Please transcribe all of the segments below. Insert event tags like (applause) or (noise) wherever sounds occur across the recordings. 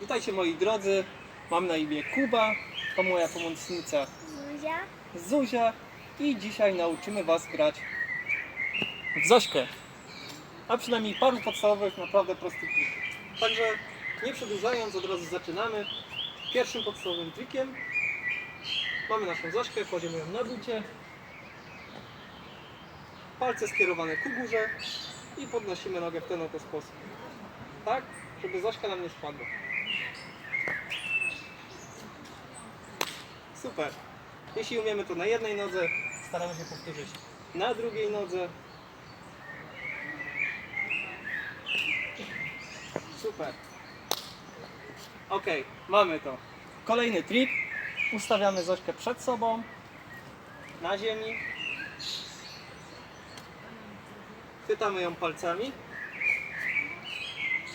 Witajcie moi drodzy, mam na imię Kuba, to moja pomocnica Zuzia. Zuzia i dzisiaj nauczymy Was grać w Zośkę. A przynajmniej paru podstawowych, naprawdę prostych trików. Także nie przedłużając, od razu zaczynamy. Pierwszym podstawowym trikiem mamy naszą Zośkę, kładziemy ją na bucie. Palce skierowane ku górze i podnosimy nogę w ten oto sposób. Tak, żeby Zośka nam nie spadła. Super. Jeśli umiemy to na jednej nodze, staramy się powtórzyć na drugiej nodze. Super. Ok, mamy to. Kolejny trik. Ustawiamy Zośkę przed sobą, na ziemi. Chwytamy ją palcami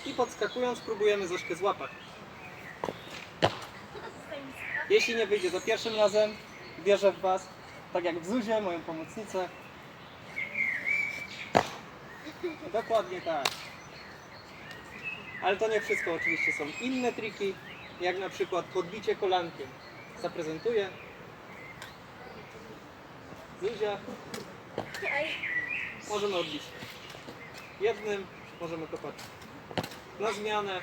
i podskakując próbujemy Zośkę złapać. Jeśli nie wyjdzie za pierwszym razem, wierzę w Was, tak jak w Zuzie, moją pomocnicę. Dokładnie tak. Ale to nie wszystko, oczywiście są inne triki, jak na przykład podbicie kolankiem. Zaprezentuję. Zuzia, możemy odbić jednym, możemy kopać na zmianę.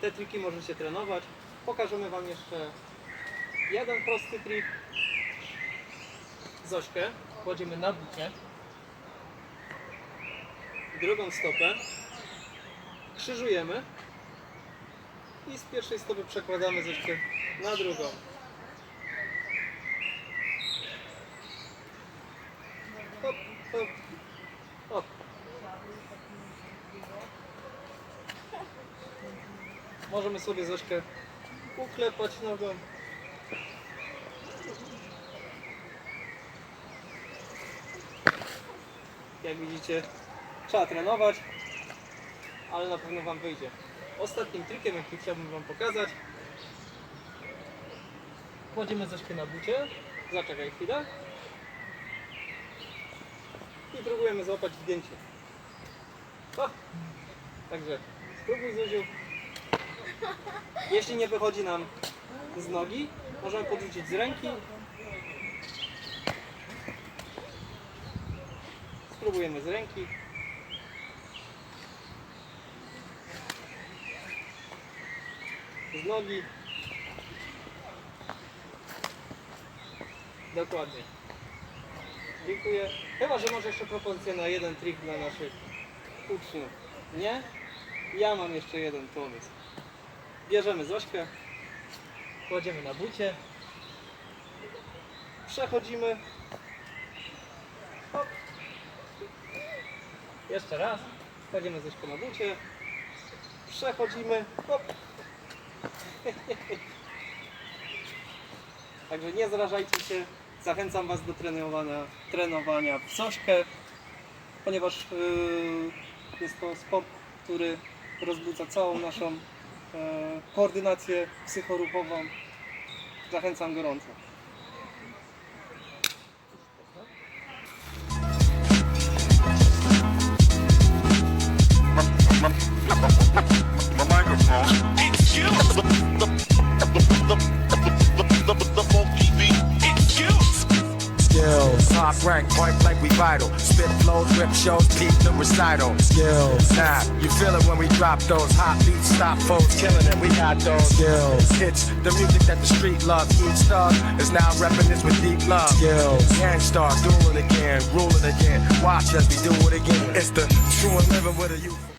Te triki możecie trenować. Pokażemy Wam jeszcze jeden prosty trik. Zośkę kładziemy na bucie. Drugą stopę krzyżujemy i z pierwszej stopy przekładamy Zośkę na drugą. Hop, hop. Możemy sobie Zośkę uklepać nogą. Jak widzicie, trzeba trenować, ale na pewno Wam wyjdzie. Ostatnim trikiem, jaki chciałbym Wam pokazać, kładziemy Zośkę na bucie. Zaczekaj chwilę. I próbujemy złapać zdjęcie. Także spróbuj Zuziu. Jeśli nie wychodzi nam z nogi, możemy podrzucić z ręki. Spróbujemy z ręki. Z nogi. Dokładnie. Dziękuję. Chyba, że może jeszcze propozycję na jeden trik dla naszych uczniów. Nie? Ja mam jeszcze jeden pomysł. Bierzemy Zośkę, kładziemy na bucie, przechodzimy. Hop. Jeszcze raz. Kładziemy Zośkę na bucie, przechodzimy. Hop. (laughs) Także nie zrażajcie się. Zachęcam Was do trenowania, trenowania w Zośkę, ponieważ yy, jest to sport, który rozbudza całą naszą koordynację psychoruchową. Zachęcam gorąco. Top rank, point blank, we vital. Spit flows, rip shows, peep the recital. Skills. Nah, you feel it when we drop those hot beats, stop foes, killing it. We got those skills. It's the music that the street loves. Each star is now repping this with deep love. Skills. Gangstar, do it again, rule it again. Watch us, we do it again. It's the true and living with a youth.